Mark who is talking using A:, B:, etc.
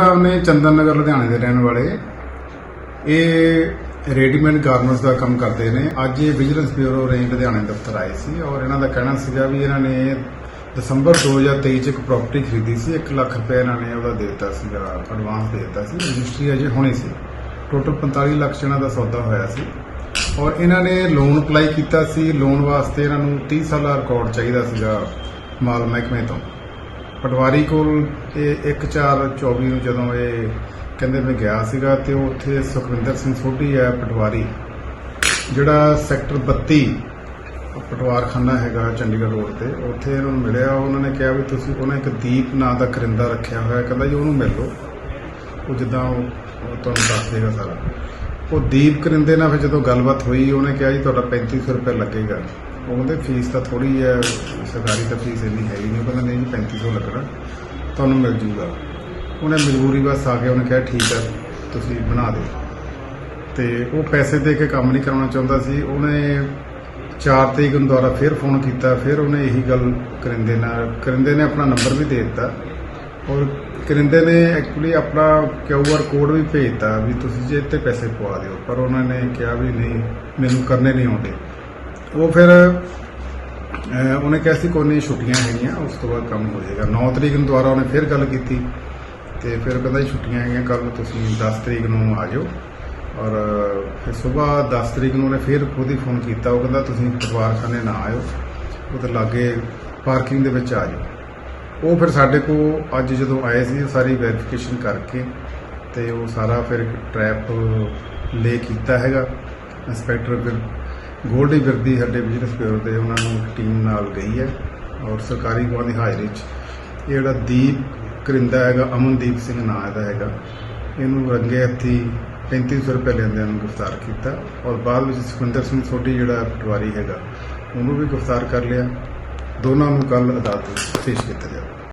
A: ਰਾਮ ਨੇ ਚੰਦਨ ਨਗਰ, ਲੁਧਿਆਣੇ ਦੇ ਰਹਿਣ ਵਾਲੇ। ਇਹ ਰੈਡੀਮੇਡ ਗਾਰਮੈਂਟਸ ਦਾ ਕੰਮ ਕਰਦੇ ਨੇ। ਅੱਜ ਇਹ ਵਿਜੀਲੈਂਸ ਬਿਊਰੋ ਰੇਂਜ ਲੁਧਿਆਣੇ ਦਫ਼ਤਰ ਆਏ ਸੀ ਔਰ ਇਹਨਾਂ ਦਾ ਕਹਿਣਾ ਸੀਗਾ ਵੀ ਇਹਨਾਂ ਨੇ ਦਸੰਬਰ 2023 ਚ ਇੱਕ ਪ੍ਰਾਪਰਟੀ ਖਰੀਦੀ ਸੀ। 1 ਲੱਖ ਰੁਪਏ ਇਹਨਾਂ ਨੇ ਉਹਦਾ ਦੇ ਦਿੱਤਾ ਸੀਗਾ ਐਡਵਾਂਸ ਦੇ ਦਿੱਤਾ ਸੀ। ਰਜਿਸਟਰੀ ਅਜੇ ਹੋਣੀ ਸੀ। ਟੋਟਲ 45 ਲੱਖ ਚ ਇਹਨਾਂ ਦਾ ਸੌਦਾ ਹੋਇਆ ਸੀ। ਔਰ ਇਹਨਾਂ ਨੇ ਲੋਨ ਅਪਲਾਈ ਕੀਤਾ ਸੀ। ਲੋਨ ਵਾਸਤੇ ਇਹਨਾਂ ਨੂੰ 30 ਸਾਲਾ ਰਿਕਾਰਡ ਚਾਹੀਦਾ ਸੀਗਾ ਮਾਲ ਮਹਿਕਮੇ ਤੋਂ। ਪਟਵਾਰੀ ਕੋਲ ਇਹ 1424 ਨੂੰ ਜਦੋਂ ਇਹ ਕਹਿੰਦੇ ਮੈਂ ਗਿਆ ਸੀਗਾ ਤੇ ਉਹ ਉੱਥੇ ਸੁਖਵਿੰਦਰ ਸਿੰਘ ਸੋਢੀ ਹੈ ਪਟਵਾਰੀ, ਜਿਹੜਾ ਸੈਕਟਰ 32 ਪਟਵਾਰਖਾਨਾ ਹੈਗਾ ਚੰਡੀਗੜ੍ਹ ਰੋਡ ਤੇ, ਉੱਥੇ ਇਹਨਾਂ ਨੂੰ ਮਿਲਿਆ, ਉਹਨਾਂ ਨੇ ਕਿਹਾ ਵੀ ਤੁਸੀਂ ਉਹਨਾਂ ਇੱਕ ਦੀਪ ਨਾਂ ਦਾ ਕਰਿੰਦਾ ਰੱਖਿਆ ਹੋਇਆ, ਕਹਿੰਦਾ ਜੀ ਉਹਨੂੰ ਮਿਲ ਲਓ। ਉਹ ਜਿੱਦਾਂ ਉਹ ਉਹ ਤੁਹਾਨੂੰ ਦੱਸ ਦੇਗਾ ਸਾਰਾ। ਉਹ ਦੀਪ ਕਰਿੰਦੇ ਨਾਲ ਫਿਰ ਜਦੋਂ ਗੱਲਬਾਤ ਹੋਈ, ਉਹਨੇ ਕਿਹਾ ਜੀ ਤੁਹਾਡਾ 3500 ਰੁਪਏ ਲੱਗੇਗਾ। ਉਹ ਕਹਿੰਦੇ ਫੀਸ ਤਾਂ ਥੋੜੀ ਹੈ, ਸਰਕਾਰੀ ਤਾਂ ਫੀਸ ਇੰਨੀ ਹੈ ਹੀ ਨਹੀਂ, ਉਹ ਕਹਿੰਦਾ ਨਹੀਂ ਜੀ 3500 ਲੱਗਣਾ, ਤੁਹਾਨੂੰ ਮਿਲ ਜੂਗਾ। ਉਹਨੇ ਮਜਬੂਰੀ ਬਸ ਆ ਕੇ ਉਹਨੇ ਕਿਹਾ, ਠੀਕ ਹੈ, ਤੁਸੀਂ ਬਣਾ ਦਿਓ। ਤੇ ਉਹ ਪੈਸੇ ਦੇ ਕੇ ਕੰਮ ਨਹੀਂ ਕਰਾਉਣਾ ਚਾਹੁੰਦਾ ਸੀ। ਉਹਨੇ 4 ਤਰੀਕ ਨੂੰ ਦੁਬਾਰਾ ਫਿਰ ਫੋਨ ਕੀਤਾ, ਫਿਰ ਉਹਨੇ ਇਹੀ ਗੱਲ ਕਰਿੰਦੇ ਨਾਲ, ਕਰਿੰਦੇ ਨੇ ਆਪਣਾ ਨੰਬਰ ਵੀ ਦੇ ਦਿੱਤਾ। ਔਰ ਕਰਿੰਦੇ ਨੇ ਐਕਚੁਅਲੀ ਆਪਣਾ ਕਿਊਆਰ ਕੋਡ ਵੀ ਭੇਜਤਾ ਵੀ ਤੁਸੀਂ ਜੇ ਤੇ ਪੈਸੇ ਪਵਾ ਦਿਓ। ਪਰ ਉਹਨਾਂ ਨੇ ਕਿਹਾ ਵੀ ਨਹੀਂ, ਮੈਨੂੰ ਕਰਨੇ ਨਹੀਂ ਆਉਂਦੇ। ਉਹ ਫਿਰ ਉਹਨੇ ਕਿਹਾ ਸੀ ਕੋਈ ਨਹੀਂ, ਛੁੱਟੀਆਂ ਹੈਗੀਆਂ, ਉਸ ਤੋਂ ਬਾਅਦ ਕੰਮ ਹੋ ਜਾਏਗਾ। 9 ਤਰੀਕ ਨੂੰ ਦੁਬਾਰਾ ਉਹਨੇ ਫਿਰ ਗੱਲ ਕੀਤੀ ਤੇ ਫਿਰ ਕਹਿੰਦਾ ਜੀ, ਛੁੱਟੀਆਂ ਹੈਗੀਆਂ ਕੱਲ ਤੁਸੀਂ 10 ਤਰੀਕ ਨੂੰ ਆ ਜਾਓ। ਔਰ, ਫਿਰ ਸਵੇਰ 10 ਤਰੀਕ ਨੂੰ ਉਹਨੇ ਫਿਰ ਖੁਦ ਹੀ ਫੋਨ ਕੀਤਾ। ਉਹ ਕਹਿੰਦਾ, ਤੁਸੀਂ ਪਟਵਾਰਖਾਨੇ ਨਾ ਆਇਓ, ਉਹਦੇ ਲਾਗੇ ਪਾਰਕਿੰਗ ਦੇ ਵਿੱਚ ਆ ਜਾਓ। ਉਹ ਫਿਰ ਸਾਡੇ ਕੋਲ ਅੱਜ ਜਦੋਂ ਆਏ ਸੀ, ਸਾਰੀ ਵੈਰੀਫਿਕੇਸ਼ਨ ਕਰਕੇ ਤੇ ਉਹ ਸਾਰਾ ਫਿਰ ਟਰੈਪ ਲੇ ਕੀਤਾ ਹੈਗਾ। ਇੰਸਪੈਕਟਰ ਫਿਰ ਗੋਲਡੀ ਵਿਰਦੀ ਸਾਡੇ ਬਿਜ਼ਨਸ ਬਿਊਰੋ ਦੇ ਉਹਨਾਂ ਨੂੰ ਟੀਮ ਨਾਲ ਗਈ ਹੈ ਔਰ ਸਰਕਾਰੀ ਗਵਾਹ ਦੀ ਹਾਜ਼ਰੀ 'ਚ। ਇਹ ਜਿਹੜਾ ਦੀਪ ਕਰਿੰਦਾ ਹੈਗਾ, ਅਮਨਦੀਪ ਸਿੰਘ ਨਾਂ ਇਹਦਾ ਹੈਗਾ, ਇਹਨੂੰ ਰੰਗੇ ਹੱਥੀ 3500 ਰੁਪਏ ਲੈਂਦਿਆਂ ਨੂੰ ਗ੍ਰਿਫਤਾਰ ਕੀਤਾ ਔਰ ਬਾਅਦ ਵਿੱਚ ਸੁਖਵਿੰਦਰ ਸਿੰਘ ਸੋਢੀ ਜਿਹੜਾ ਪਟਵਾਰੀ ਹੈਗਾ, ਉਹਨੂੰ ਵੀ ਗ੍ਰਿਫਤਾਰ ਕਰ ਲਿਆ। ਦੋਨਾਂ ਨੂੰ ਕੱਲ ਅਦਾਲਤ ਵਿੱਚ ਪੇਸ਼ ਕੀਤਾ ਜਾਵੇਗਾ